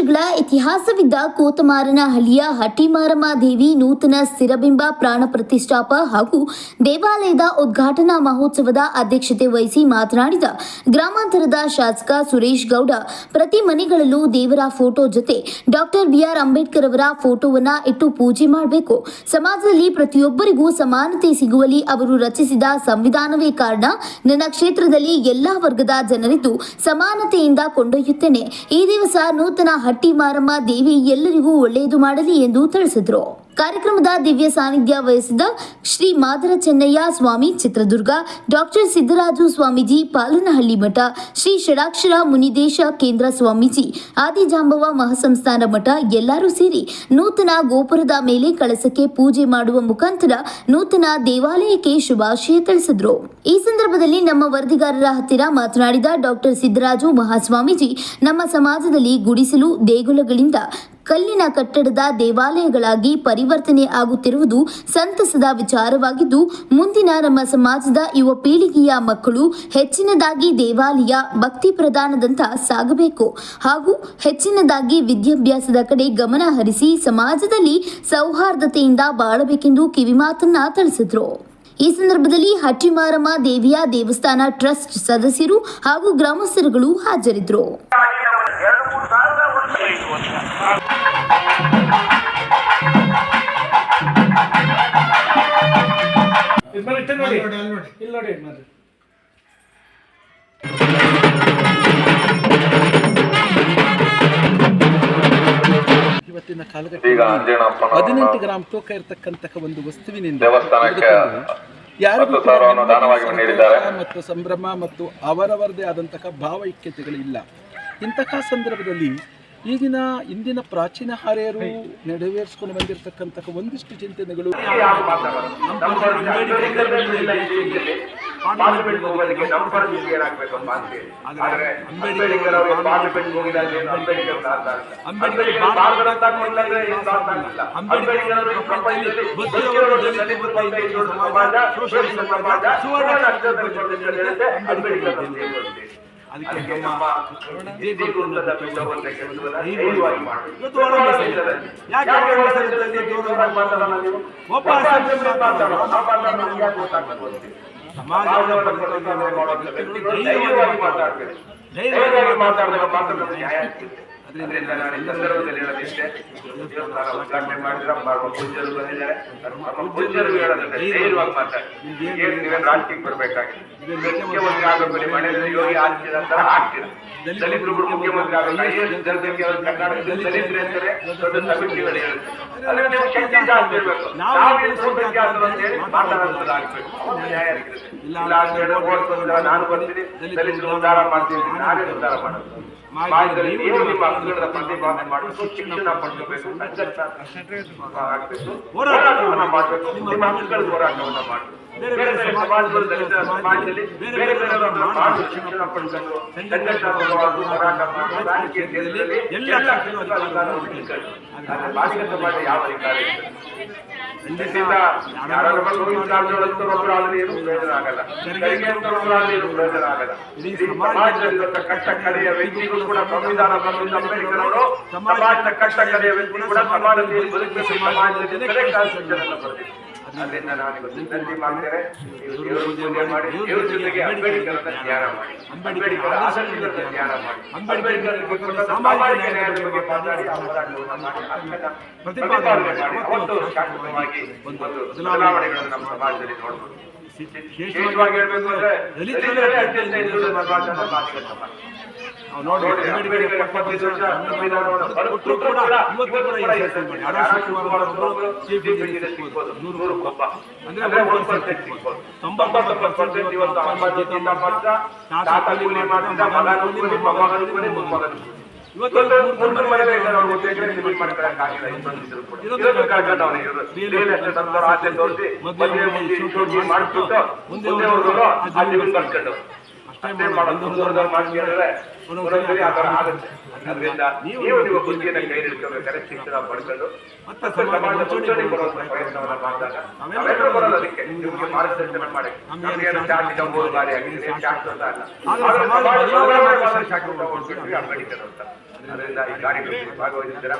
ವರ್ಷಗಳ ಇತಿಹಾಸವಿದ್ದ ಕೋತಮಾರನಹಳ್ಳಿಯ ಹಟ್ಟಿಮಾರಮ್ಮ ದೇವಿ ನೂತನ ಸ್ಥಿರಬಿಂಬ ಪ್ರಾಣ ಪ್ರತಿಷ್ಠಾಪ ಹಾಗೂ ದೇವಾಲಯದ ಉದ್ಘಾಟನಾ ಮಹೋತ್ಸವದ ಅಧ್ಯಕ್ಷತೆ ವಹಿಸಿ ಮಾತನಾಡಿದ ಗ್ರಾಮಾಂತರದ ಶಾಸಕ ಸುರೇಶ್ ಗೌಡ, ಪ್ರತಿ ಮನೆಗಳಲ್ಲೂ ದೇವರ ಫೋಟೋ ಜೊತೆ ಡಾಕ್ಟರ್ ಬಿಆರ್ ಅಂಬೇಡ್ಕರ್ ಅವರ ಫೋಟೋವನ್ನ ಇಟ್ಟು ಪೂಜೆ ಮಾಡಬೇಕು. ಸಮಾಜದಲ್ಲಿ ಪ್ರತಿಯೊಬ್ಬರಿಗೂ ಸಮಾನತೆ ಸಿಗುವಲ್ಲಿ ಅವರು ರಚಿಸಿದ ಸಂವಿಧಾನವೇ ಕಾರಣ. ನನ್ನ ಕ್ಷೇತ್ರದಲ್ಲಿ ಎಲ್ಲಾ ವರ್ಗದ ಜನರಿದ್ದು ಸಮಾನತೆಯಿಂದ ಕೊಂಡೊಯ್ಯುತ್ತೇನೆ. ಈ ದಿವಸ ನೂತನ ಹಟ್ಟಿ ಮಾರಮ್ಮ ದೇವಿ ಎಲ್ಲರಿಗೂ ಒಳ್ಳೆಯದು ಮಾಡಲಿ ಎಂದು ತಿಳಿಸಿದರು. ಕಾರ್ಯಕ್ರಮದ ದಿವ್ಯ ಸಾನ್ನಿಧ್ಯ ವಹಿಸಿದ ಶ್ರೀ ಮಾದರ ಚೆನ್ನಯ್ಯ ಸ್ವಾಮಿ ಚಿತ್ರದುರ್ಗ, ಡಾಕ್ಟರ್ ಸಿದ್ದರಾಜು ಸ್ವಾಮೀಜಿ ಪಾಲನಹಳ್ಳಿ ಮಠ, ಶ್ರೀ ಷಡಾಕ್ಷರ ಮುನಿದೇಶ ಕೇಂದ್ರ ಸ್ವಾಮೀಜಿ, ಆದಿಜಾಂಬವ ಮಹಾಸಂಸ್ಥಾನ ಮಠ ಎಲ್ಲರೂ ಸೇರಿ ನೂತನ ಗೋಪುರದ ಮೇಲೆ ಕಳಸಕ್ಕೆ ಪೂಜೆ ಮಾಡುವ ಮುಖಾಂತರ ನೂತನ ದೇವಾಲಯಕ್ಕೆ ಶುಭಾಶಯ ತಿಳಿಸಿದರು. ಈ ಸಂದರ್ಭದಲ್ಲಿ ನಮ್ಮ ವರದಿಗಾರರ ಹತ್ತಿರ ಮಾತನಾಡಿದ ಡಾಕ್ಟರ್ ಸಿದ್ದರಾಜು ಮಹಾಸ್ವಾಮೀಜಿ, ನಮ್ಮ ಸಮಾಜದಲ್ಲಿ ಗುಡಿಸಲು ದೇಗುಲಗಳಿಂದ ಕಲ್ಲಿನ ಕಟ್ಟಡದ ದೇವಾಲಯಗಳಾಗಿ ಪರಿವರ್ತನೆ ಆಗುತ್ತಿರುವುದು ಸಂತಸದ ವಿಚಾರವಾಗಿದ್ದು, ಮುಂದಿನ ನಮ್ಮ ಸಮಾಜದ ಯುವ ಪೀಳಿಗೆಯ ಮಕ್ಕಳು ಹೆಚ್ಚಿನದಾಗಿ ದೇವಾಲಯ ಭಕ್ತಿ ಪ್ರಧಾನದಂತ ಸಾಗಬೇಕು. ಹಾಗೂ ಹೆಚ್ಚಿನದಾಗಿ ವಿದ್ಯಾಭ್ಯಾಸದ ಕಡೆ ಗಮನ ಹರಿಸಿ ಸಮಾಜದಲ್ಲಿ ಸೌಹಾರ್ದತೆಯಿಂದ ಬಾಳಬೇಕೆಂದು ಕಿವಿಮಾತನ್ನ ತಿಳಿಸಿದ್ರು. ಈ ಸಂದರ್ಭದಲ್ಲಿ ಹಟ್ಟಿಮಾರಮ್ಮ ದೇವಿಯ ದೇವಸ್ಥಾನ ಟ್ರಸ್ಟ್ ಸದಸ್ಯರು ಹಾಗೂ ಗ್ರಾಮಸ್ಥರುಗಳು ಹಾಜರಿದ್ದರು ಇವತ್ತಿನ ಹದಿನೆಂಟು ಗ್ರಾಮ್ ತೂಕ ಇರತಕ್ಕಂತಹ ಒಂದು ವಸ್ತುವಿನಿಂದ ಯಾರಿಗೂ. ಮತ್ತು ಸಂಭ್ರಮ ಮತ್ತು ಅವರವರದೇ ಆದಂತಹ ಭಾವೈಕ್ಯತೆಗಳಿಲ್ಲ ಇಂತಹ ಸಂದರ್ಭದಲ್ಲಿ ಈಗಿನ ಇಂದಿನ ಪ್ರಾಚೀನ ಹಾರೆಯರು ನೆರವೇರಿಸಿಕೊಂಡು ಬಂದಿರತಕ್ಕಂತಹ ಒಂದಿಷ್ಟು ಚಿಂತನೆಗಳು ಯಾರು ಮಾತಾಡೋದು? ನಮ್ಮ ಪರಿಸ್ಥಿತಿ ಇಲ್ಲ ಈ ದೇಶದಲ್ಲಿ. ಪಾರ್ಲಿಮೆಂಟ್ಗೆ ಹೋಗೋದಕ್ಕೆ ನಮ್ಮ ಪರಿಸ್ಥಿತಿ ಏನಾಗ್ಬೇಕು ಅಂತ ಅಂತೀವಿ. ಆದ್ರೆ ಅಂಬೇಡ್ಕರ್ ಅವರು ಪಾರ್ಲಿಮೆಂಟ್ಗೆ ಹೋಗಿದಾಗ ಏನು ಅಂಬೇಡ್ಕರ್ ಅಂತ ಅರ್ಥ ಆಗಿಲ್ಲ. ಅಂಬೇಡ್ಕರ್ ಭಾರತರತ್ನ ಕೊಡ್ಲಿಲ್ಲ ಏನು ಅರ್ಥ ಆಗಿಲ್ಲ. ಅಂಬೇಡ್ಕರ್ ಅವರು ಈ ಪ್ರಪಂಚದಲ್ಲಿ ಬದುಕಿರೋರು ದಲಿತ ವರ್ಗ, ಹಿಂದುಳಿದ ಸಮಾಜ, ಶೋಷಿತ ಸಮಾಜ, ಸುವರ್ಣ ಅಕ್ಷರದಲ್ಲಿ ಬರೆದಿದ್ದಾರೆ ಹೇಳುತ್ತೆ ಅಂಬೇಡ್ಕರ್ ಅವರು ದೇವರು. ಅದಕ್ಕೆ ನಮ್ಮ ದೇಗುಲದ ಬಿಟ್ಟವನ್ನೇ ಕೆಲಸವನ್ನ ಧೈರ್ಯವಾಗಿ ಮಾಡಬೇಕು. ಇವತ್ತು ಒಳ್ಳೆ ಮೆಸೇಜ್. ಯಾಕೆ ಒಳ್ಳೆ ಮೆಸೇಜ್ ಅಂತ ನೀವು ಜೋರಾಗಿ ಮಾತಾಡೋಣ ನೀವು? ಒಬ್ಬ ಸಮಾಜವನ್ನು ಮಾಡುವಂತ ವ್ಯಕ್ತಿಗಳು ಧೈರ್ಯವಾಗಿ ಮಾತಾಡ್ಬೇಕು. ಧೈರ್ಯವಾಗಿ ಮಾತಾಡಿದಾಗ ಮಾತ್ರ ನ್ಯಾಯ ಆಗ್ತದೆ. ಅದರಿಂದ ನಾನು ಈ ಸಂದರ್ಭದಲ್ಲಿ ಹೇಳೋದಿಷ್ಟೇ ದೇವಸ್ಥಾನ ಉದ್ಘಾಟನೆ ಮಾಡಿದ್ರೆ ನಮ್ಮ ಪೂಜ್ಯರು ಬಂದಿದ್ದಾರೆ ನಮ್ಮ ಪೂಜ್ಯರು ಹೇಳೋದಂತೆ ಧೈರ್ಯವಾಗಿ ಮಾತಾಡಿ ಏನು ನೀವೇನು ರಾಜಕೀಯಕ್ಕೆ ಬರಬೇಕಾಗಿದೆ ಮುಖ್ಯಮಂತ್ರಿ ಆಗಬೇಕು ನಿಮ್ಮ ಮನೆಯಲ್ಲಿ ಯೋಗಿ ಆಗ್ತೀರ ಅಂತ ಆಗ್ತೀರ ದಲಿತರು ಮುಖ್ಯಮಂತ್ರಿ ಆಗಬೇಕು ಐ ಎಸ್ ದಲಿತರಿಗೆ ಅವರು ಕರ್ನಾಟಕದಲ್ಲಿ ದಲಿತರು ಅಂತಾರೆ ದೊಡ್ಡ ಸಮಿತಿಗಳು ಹೇಳುತ್ತೆ ಅಂದ್ರೆ ನೀವು ಶಕ್ತಿಯಿಂದ ಆಗ್ತಿರ್ಬೇಕು ನಾವೇನು ಬಹುಸಂಖ್ಯಾತರು ಅಂತ ಹೇಳಿ ಮಾತಾಡೋದಾಗಬೇಕು ನ್ಯಾಯ ಇರುತ್ತೆ ಇಲ್ಲ ಅಂದ್ರೆ ಓಡ್ಕೊಂಡ್ರೆ ನಾನು ಬರ್ತೀನಿ ದಲಿತರು ಉದ್ಧಾರ ಮಾಡ್ತೀನಿ ನಾನೇ ಉದ್ಧಾರ ಮಾಡೋದು ಸಮಾಜದಲ್ಲಿ ನೀವು ನಿಮ್ಮ ಹಕ್ಕುಗಳ ಪ್ರತಿಪಾದನೆ ಮಾಡಿ ಶಿಕ್ಷಣ ಪಡ್ಕೋಬೇಕು ಸಂಘರ್ಷ ಆಗ್ಬೇಕು ಹೋರಾಟವನ್ನ ಮಾಡಬೇಕು ನಿಮ್ಮ ಹಕ್ಕುಗಳ ಹೋರಾಟವನ್ನ ಮಾಡಬೇಕು ಬೇರೆ ಬೇರೆ ಸಮಾಜದಲ್ಲಿ ದಲಿತ ಸಮಾಜದಲ್ಲಿ ಬೇರೆ ಬೇರೆ ಮಾಡಿ ಶಿಕ್ಷಣ ಪಡ್ಕೊಂಡು ಸಂಘರ್ಷ ಪಡುವುದು, ಹೋರಾಟ ಮಾಡುವುದು, ಎಲ್ಲ ಅಧಿಕಾರವನ್ನು ಉಳಿಸ್ಕೊಂಡು. ಆದ್ರೆ ಬಾಲಿಕ ಸಮಾಜ ಯಾವ ಅಧಿಕಾರ ಇಲ್ಲ ಖಂಡಿತ ಯಾರಾದ್ರೂ ಬಂದು ಹೋಗಿ ಕಾಲದೊಳಗೆ ಒಬ್ರು ಆದ್ರೆ ಏನು ಪ್ರಯೋಜನ ಆಗಲ್ಲ. ತೆರಿಗೆ ಅಂತ ಒಬ್ರು ಆದ್ರೆ ಏನು ಪ್ರಯೋಜನ ಆಗಲ್ಲ. ಇಡೀ ಸಮಾಜದಲ್ಲಿರುವಂತ ಕಟ್ಟ ಕಡೆಯ ವ್ಯಕ್ತಿಗಳು ಕೂಡ ಸಂವಿಧಾನ ಬಂದಿದ್ದ ಅಂಬೇಡ್ಕರ್ ಸಮಾಜದ ಕಟ್ಟ ಕಡೆಯ ವ್ಯಕ್ತಿ ಕೂಡ ಸಮಾಜದಲ್ಲಿ ಬದುಕಿನ ಸಮಾಜದಲ್ಲಿ ಕಾನ್ಸ್ಟಿಟ್ಯೂಷನ್ ಬರ್ತಿದ್ರು ಅದರಿಂದ ನಾನು ಇವತ್ತು ವಿನಂತಿ ಮಾಡ್ತೇನೆ ನೀವು ದೇವರ ಪೂಜೆ ಮಾಡಿ ದೇವರ ಜೊತೆಗೆ ಅಂಬೇಡ್ಕರ್ ಅಂತ ಧ್ಯಾನ ಮಾಡಿ ಅಂಬೇಡ್ಕರ್ ಆದರ್ಶಗಳನ್ನು ಧ್ಯಾನ ಮಾಡಿ ಅಂಬೇಡ್ಕರ್ ಕೊಟ್ಟಂತ ಸಾಮಾಜಿಕ ನ್ಯಾಯದ ಬಗ್ಗೆ ಮಾತಾಡಿ ಆ ಹೋರಾಟವನ್ನು ಮಾಡಿ ಹಕ್ಕನ್ನ ಪ್ರತಿಪಾದನೆ ಮಾಡಿ ಅವತ್ತು ಶಾಶ್ವತವಾಗಿ ಒಂದು ಬದಲಾವಣೆಗಳನ್ನು ನಮ್ಮ ಸಮಾಜದಲ್ಲಿ ನೋಡ್ಬೋದು ವಿಶೇಷವಾಗಿ ಹೇಳ್ಬೇಕಂದ್ರೆ ದಲಿತರೇ ಅತ್ಯಂತ ಹಿಂದುಳಿದ ಸಮಾಜ ನಮ್ಮ ಭಾರತೀಯ ಸಮಾಜ ನಾವು ನೋಡಿ ಎಪ್ಪತ್ತೈದು ವರ್ಷ ಸಂವಿಧಾನವನ್ನು ಬರೆದ್ರು ಕೂಡ ಇವತ್ತು ಕೂಡ ಹೆಸರು ಮಾಡಿ ಒಬ್ಬರು ಚೀಫ್ ಇಂಜಿನಿಯರ್ ಸಿಗ್ಬೋದು ನೂರು ಒಬ್ಬ ಅಂದ್ರೆ ಒಂದು ಪರ್ಸೆಂಟ್ ಸಿಗ್ಬೋದು ತೊಂಬತ್ತೊಂಬತ್ತು ಪರ್ಸೆಂಟ್ ಇವತ್ತು ಅಮ್ಮ ಜೊತೆಯಿಂದ ಮಾತ್ರ ತಾತ ಕೂಲಿ ಮಾಡಿದ ಮಗ ನಿಮ್ಮ ಇವತ್ತು ಮೂರು ಮನೆ ಅವ್ರು ನಿಮಗೆ ಇರೋದು ರಿಯಲ್ ಎಸ್ಟೇಟ್ ಅಂತ ಆಸೆ ತೋರಿಸಿ ಮದುವೆ ಮುಂದೆ ಶೂಟಿಂಗ್ ಮಾಡಿಬಿಟ್ಟು ಮುಂದೆ ಅವರು ಅಷ್ಟೇ ಮಾಡೋದು. ಮುಂದುವರೆದವ್ರು ಮಾಡ್ತಿದ್ರೆ ಒಂದೊಂದ್ಸರಿ ಆ ಥರ ಆಗುತ್ತೆ. ಅದರಿಂದ ನೀವು ನಿಮ್ಮ ಬುದ್ಧಿಯನ್ನು ಕೈ ಹಿಡ್ಕೋಬೇಕಾದ್ರೆ ಶಿಕ್ಷಣ ಪಡ್ಕೊಂಡು ಮತ್ತೆ ಸಮಾಜದ ಮುಂಚೂಣಿ ಬರುವಂತ ಪ್ರಯತ್ನವನ್ನ ಮಾಡಿದಾಗ ನಾವೆಲ್ಲರೂ ಬರೋದು ಅದಕ್ಕೆ. ನಿಮಗೆ ಮಾರ್ಗದರ್ಶನ ಮಾಡಿ. ನಮಗೇನು ಬಾರಿ ಆಗಿದೆ ಶಾಶ್ವತ ಅಲ್ಲ ಆದ್ರೆ ಸಮಾಜ ಬದಲಾವಣೆ ಶಾಶ್ವತ ಹೋಗ್ಬಿಟ್ವಿ ಅಂಬೇಡ್ಕರ್ ಅಂತ ಅದರಿಂದ ಈ ಕಾರ್ಯಕ್ರಮದಲ್ಲಿ ಭಾಗವಹಿಸಿದ್ದೀರಾ?